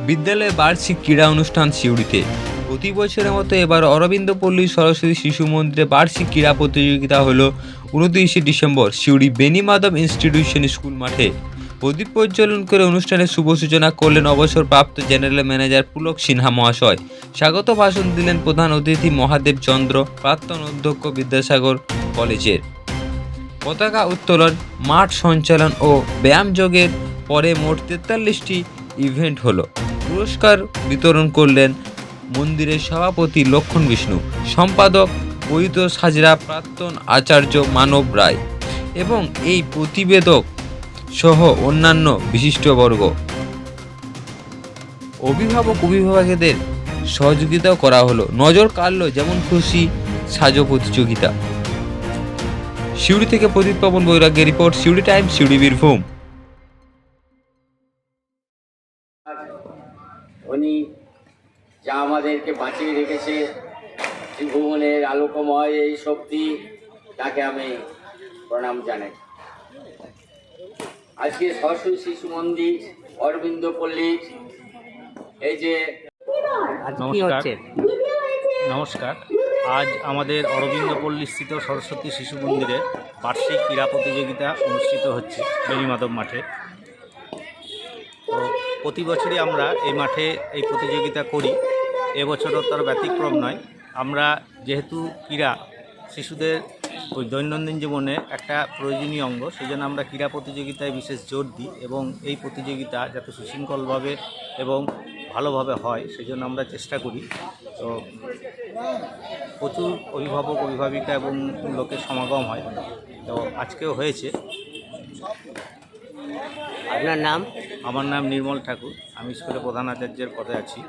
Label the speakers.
Speaker 1: বিদ্যালয়ে বার্ষিক ক্রীড়া অনুষ্ঠান সিউড়িতে। প্রতি বছরের মতো এবার অরবিন্দ পল্লী সরস্বতী শিশু মন্দিরে বার্ষিক ক্রীড়া প্রতিযোগিতা হলো উনত্রিশে December Suri Beni Madhab institution school মাঠে। প্রদীপ প্রজ্বলন করে অনুষ্ঠানের শুভ সূচনা করলেন অবসরপ্রাপ্ত জেনারেল ম্যানেজার পুলক সিনহা মহাশয়। স্বাগত ভাষণ দিলেন প্রধান অতিথি মহাদেব চন্দ্র, প্রাক্তন অধ্যক্ষ বিদ্যাসাগর কলেজের। পতাকা উত্তোলন, মাঠ সঞ্চালন ও ব্যায়ামযোগের পরে মোট তেতাল্লিশটি ইভেন্ট হলো। পুরস্কার বিতরণ করলেন মন্দিরের সভাপতি লক্ষণ বিষ্ণু, সম্পাদক পরিতোষ সাজরা প্রাক্তন আচার্য মানব রায় এবং এই প্রতিবেদক সহ অন্যান্য বিশিষ্টবর্গ অভিভাবক অভিভাবকদের সহযোগিতাও করা হলো। নজর কাড়ল যেমন খুশি সাজো প্রতিযোগিতা। সিউড়ি থেকে প্রদীপ পবন বৈরাগ্যের রিপোর্ট, সিউড়ি টাইম সিউড়ি বীরভূম।
Speaker 2: উনি যা আমাদেরকে বাঁচিয়ে রেখেছে ত্রিভুবনের আলোকময় এই শক্তি তাকে আমি প্রণাম জানাই। আজকে সরস্বতী শিশু মন্দির অরবিন্দ পল্লী এই যে
Speaker 3: নমস্কার। নমস্কার। আজ আমাদের অরবিন্দ পল্লীস্থিত সরস্বতী শিশু মন্দিরে বার্ষিক ক্রীড়া প্রতিযোগিতা অনুষ্ঠিত হচ্ছে বেণীমাধব মাঠে। তো প্রতি বছরই আমরা এই মাঠে এই প্রতিযোগিতা করি। এবছরও তার ব্যতিক্রম নয়। আমরা যেহেতু ক্রীড়া, শিশুদের ওই দৈনন্দিন জীবনে একটা প্রয়োজনীয় অঙ্গ সেই জন্য আমরা ক্রীড়া প্রতিযোগিতায় বিশেষ জোর দিই এবং এই প্রতিযোগিতা যাতে সুশৃঙ্খলভাবে এবং ভালোভাবে হয় সেই জন্য আমরা চেষ্টা করি। তো প্রচুর অভিভাবক, অভিভাবিকা এবং লোকের সমাগম হয়। তো আজকেও হয়েছে।
Speaker 2: আপনার নাম?
Speaker 3: আমার নাম নির্মল ঠাকুর। আমি স্কুলে প্রধান আচার্যের পদে আছি।